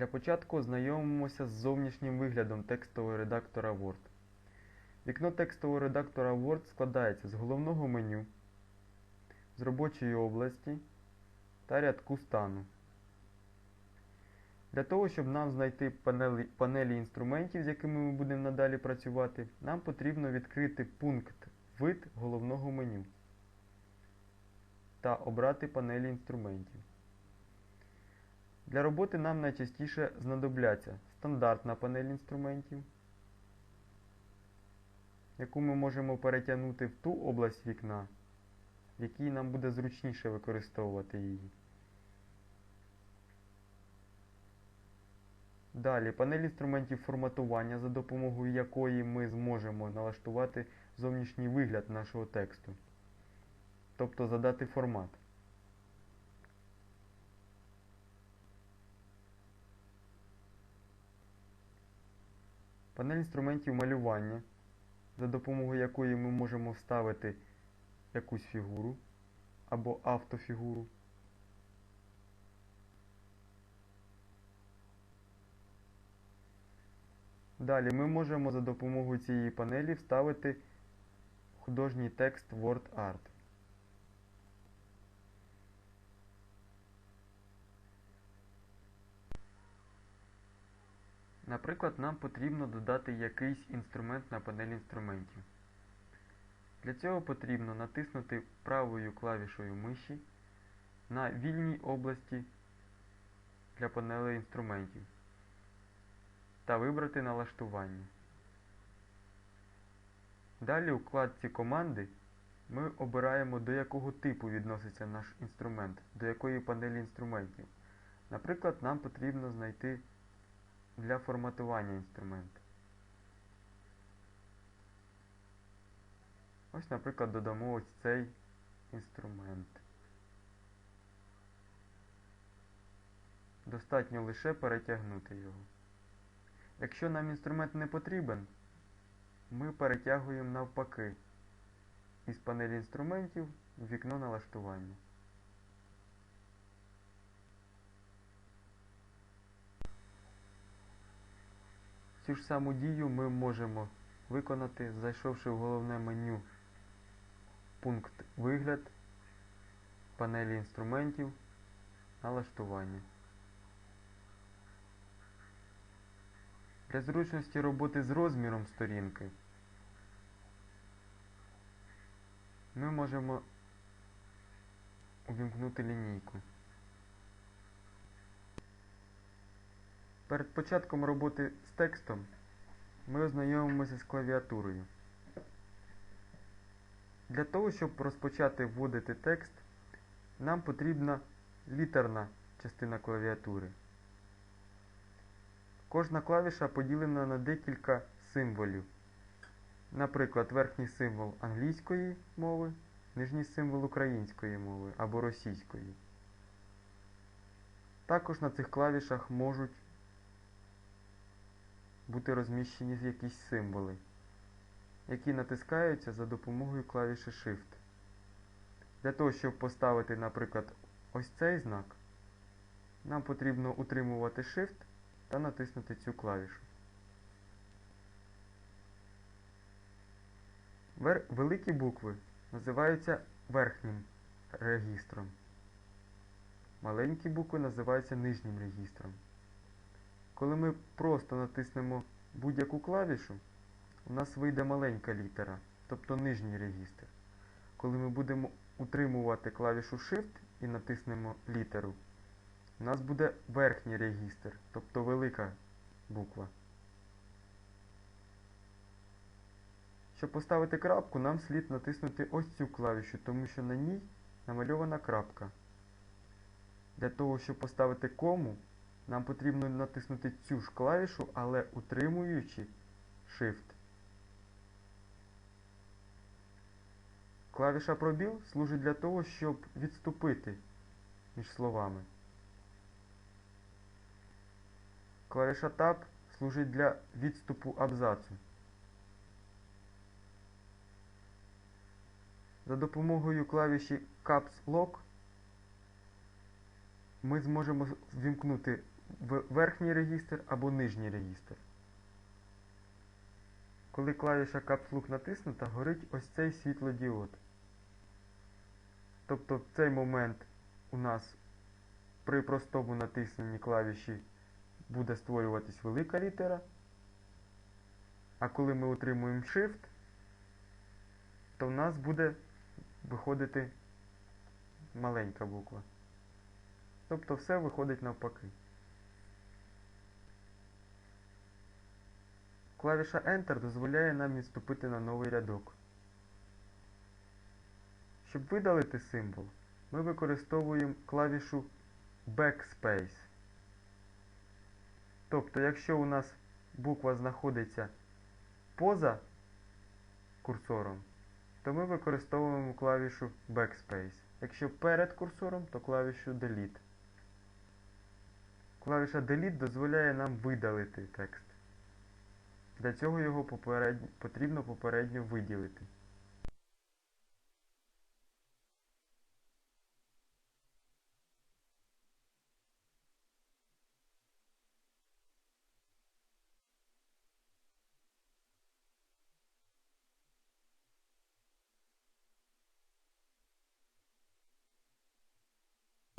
Для початку ознайомимося з зовнішнім виглядом текстового редактора Word. Вікно текстового редактора Word складається з головного меню, з робочої області та рядку стану. Для того, щоб нам знайти панелі, панелі інструментів, з якими ми будемо надалі працювати, нам потрібно відкрити пункт Вид головного меню та обрати панелі інструментів. Для роботи нам найчастіше знадобляться стандартна панель інструментів, яку ми можемо перетягнути в ту область вікна, в якій нам буде зручніше використовувати її. Далі панель інструментів форматування, за допомогою якої ми зможемо налаштувати зовнішній вигляд нашого тексту, тобто задати формат. Панель інструментів малювання, за допомогою якої ми можемо вставити якусь фігуру або автофігуру. Далі ми можемо за допомогою цієї панелі вставити художній текст WordArt. Наприклад, нам потрібно додати якийсь інструмент на панель інструментів. Для цього потрібно натиснути правою клавішою миші на вільній області для панелей інструментів та вибрати налаштування. Далі у вкладці команди ми обираємо до якого типу відноситься наш інструмент, до якої панелі інструментів. Наприклад, нам потрібно знайти для форматування інструмент. Ось, наприклад, додамо ось цей інструмент. Достатньо лише перетягнути його. Якщо нам інструмент не потрібен, ми перетягуємо навпаки із панелі інструментів в вікно налаштування. Цю ж саму дію ми можемо виконати, зайшовши в головне меню пункт Вигляд, панелі інструментів, налаштування. Для зручності роботи з розміром сторінки ми можемо увімкнути лінійку. Перед початком роботи з текстом ми ознайомимося з клавіатурою. Для того, щоб розпочати вводити текст, нам потрібна літерна частина клавіатури. Кожна клавіша поділена на декілька символів. Наприклад, верхній символ англійської мови, нижній символ української мови або російської. Також на цих клавішах можуть бути розміщені якісь символи, які натискаються за допомогою клавіші Shift. Для того, щоб поставити, наприклад, ось цей знак, нам потрібно утримувати Shift та натиснути цю клавішу. Великі букви називаються верхнім регістром. Маленькі букви називаються нижнім регістром. Коли ми просто натиснемо будь-яку клавішу, у нас вийде маленька літера, тобто нижній регістр. Коли ми будемо утримувати клавішу Shift і натиснемо літеру, у нас буде верхній регістр, тобто велика буква. Щоб поставити крапку, нам слід натиснути ось цю клавішу, тому що на ній намальована крапка. Для того, щоб поставити кому, нам потрібно натиснути цю ж клавішу, але утримуючи Shift. Клавіша пробіл служить для того, щоб відступити між словами. Клавіша Tab служить для відступу абзацу. За допомогою клавіші Caps Lock ми зможемо ввімкнути в- верхній регістр або нижній регістр. Коли клавіша Caps натиснута, горить ось цей світлодіод. Тобто в цей момент у нас при простому натисненні клавіші буде створюватись велика літера, а коли ми утримуємо Shift, то в нас буде виходити маленька буква. Тобто все виходить навпаки. Клавіша Enter дозволяє нам відступити на новий рядок. Щоб видалити символ, ми використовуємо клавішу Backspace. Тобто, якщо у нас буква знаходиться поза курсором, то ми використовуємо клавішу Backspace. Якщо перед курсором, то клавішу Delete. Клавіша Delete дозволяє нам видалити текст. Для цього його попередньо, потрібно попередньо виділити.